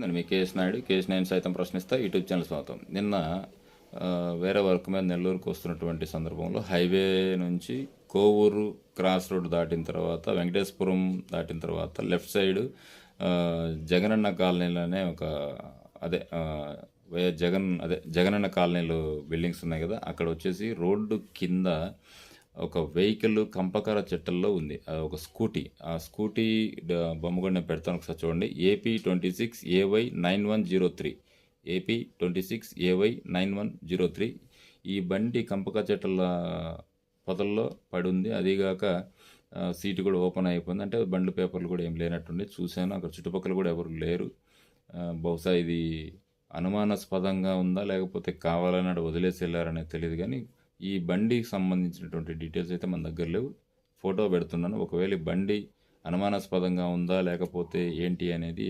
నేను మీ K S Naidu K S nine సైతం ప్రశ్నిస్తా యూట్యూబ్ ఛానల్ స్వాగతం. నిన్న వేరే వర్క్ మీద నెల్లూరుకు వస్తున్నటువంటి సందర్భంలో హైవే నుంచి కోవూరు క్రాస్ రోడ్ దాటిన తర్వాత వెంకటేశ్వరం దాటిన తర్వాత లెఫ్ట్ సైడ్ జగనన్న కాలనీలోనే ఒక అదే జగన్ అదే జగనన్న కాలనీలో బిల్డింగ్స్ ఉన్నాయి కదా అక్కడ వచ్చేసి రోడ్డు కింద ఒక వెహికల్ కంపకర చెట్టల్లో ఉంది. అది ఒక స్కూటీ. ఆ స్కూటీ బొమ్మ కూడా నేను పెడతాను ఒకసారి చూడండి. A P twenty six A Y nine one zero three. A P twenty six A Y nine one zero three. ఈ బండి కంపక చెట్టల పొదల్లో పడి ఉంది అదిగాక సీటు కూడా ఓపెన్ అయిపోయింది. అంటే బండ్లు పేపర్లు కూడా ఏం లేనట్టుండి. చూశాను. అక్కడ చుట్టుపక్కల కూడా ఎవరు లేరు. బహుశా ఇది అనుమానాస్పదంగా ఉందా లేకపోతే కావాలని వదిలేసి వెళ్ళారనేది తెలియదు కానీ ఈ బండికి సంబంధించినటువంటి డీటెయిల్స్ అయితే మన దగ్గర లేవు. ఫోటో పెడుతున్నాను. ఒకవేళ బండి అనుమానాస్పదంగా ఉందా లేకపోతే ఏంటి అనేది